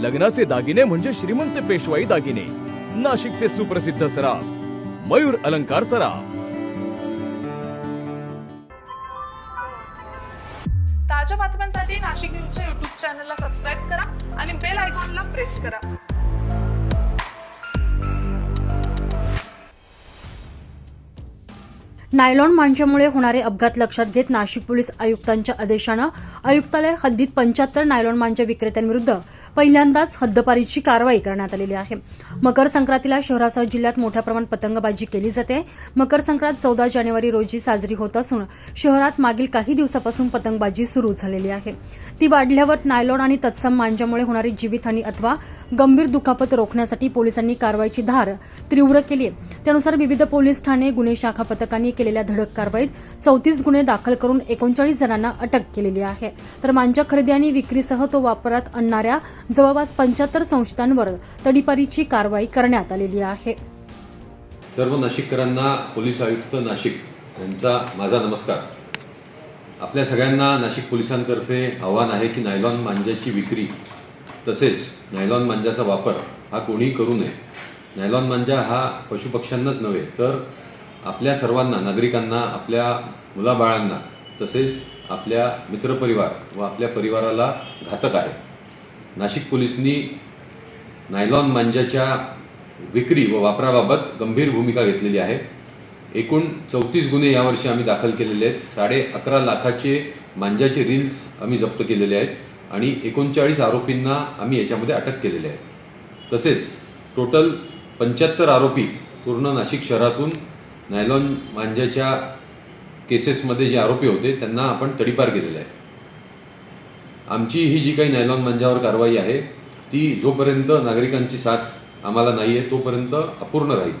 लग्नाचे दागिने म्हणजे श्रीमंत पेशवाई दागिने. नाशिकचे सुप्रसिद्ध सराफ मयूर अलंकार सराफ. ताज्या बातम्यांसाठी नाशिक न्यूजच्या युट्यूब चॅनलला सबस्क्राईब करा आणि बेल आयकॉनला प्रेस करा. नायलॉन मांजामुळे होणारे अपघात लक्षात घेत नाशिक पोलीस आयुक्तांच्या आदेशानं आयुक्तालय हद्दीत पंच्याहत्तर नायलॉन मांजा विक्रेत्यांविरुद्ध पहिल्यांदाच हद्दपारीची कारवाई करण्यात आलेली आहे. मकर संक्रांतीला शहरासह जिल्ह्यात मोठ्या प्रमाणात पतंगबाजी केली जाते. मकर संक्रांत चौदा जानेवारी रोजी साजरी होत असून शहरात मागील काही दिवसापासून पतंगबाजी सुरू झालेली आहे. ती वाढल्यावर नायलॉन आणि तत्सम मांजामुळे होणारी जीवितहानी अथवा गंभीर दुखापत रोखण्यासाठी पोलिसांनी कारवाईची धार तीव्र केली आहे. त्यानुसार विविध पोलीस ठाणे गुन्हे शाखा पथकांनी केलेल्या धडक कारवाईत चौतीस गुन्हे दाखल करून एकोणचाळीस जणांना अटक केलेली आहे. तर मांजा खरेदी आणि विक्रीसह तो वापरात आणणाऱ्या जवळपास पंच्याहत्तर संशयितांवर तडीपारीची कारवाई करण्यात आलेली आहे. सर्व नाशिककरांना पोलीस आयुक्त नाशिक यांचा माझा नमस्कार. आपल्या सगळ्यांना नाशिक पोलिसांतर्फे आव्हान आहे की नायलॉन मांजाची विक्री तसेच नायलॉन मांजाचा वापर हा कोणीही करू नये. नायलॉन मांजा हा पशुपक्ष्यांनाच नव्हे तर आपल्या सर्वांना नागरिकांना आपल्या मुलाबाळांना तसेच आपल्या मित्रपरिवार व आपल्या परिवाराला घातक आहे. नाशिक पोलिसांनी नायलॉन मांजाच्या विक्री व वापराबाबत गंभीर भूमिका घेतलेली आहे. एकूण चौतीस गुन्हे यावर्षी आम्ही दाखल केलेले आहेत. साडे अकरा लाखाचे मांजाचे रील्स आम्ही जप्त केलेले आहेत आणि एकोणचाळीस आरोपींना आम्ही याच्यामध्ये अटक केलेली आहे. तसेच टोटल पंच्याहत्तर आरोपी पूर्ण नाशिक शहरातून नायलॉन मांजाच्या केसेसमध्ये जे आरोपी होते त्यांना आपण तडीपार केलेलं आहे. आमची ही जी काही नायलॉन मांजावर कारवाई आहे ती जोपर्यंत नागरिकांची साथ आम्हाला नाही आहे तोपर्यंत अपूर्ण राहील.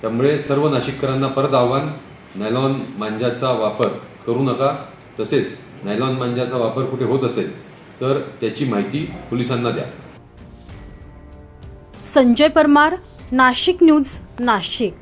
त्यामुळे सर्व नाशिककरांना परत आव्हान नायलॉन मांजाचा वापर करू नका. तसेच नायलॉन मांजाचा वापर कुठे होत असेल तर त्याची माहिती पोलिसांना द्या. संजय परमार नाशिक न्यूज नाशिक.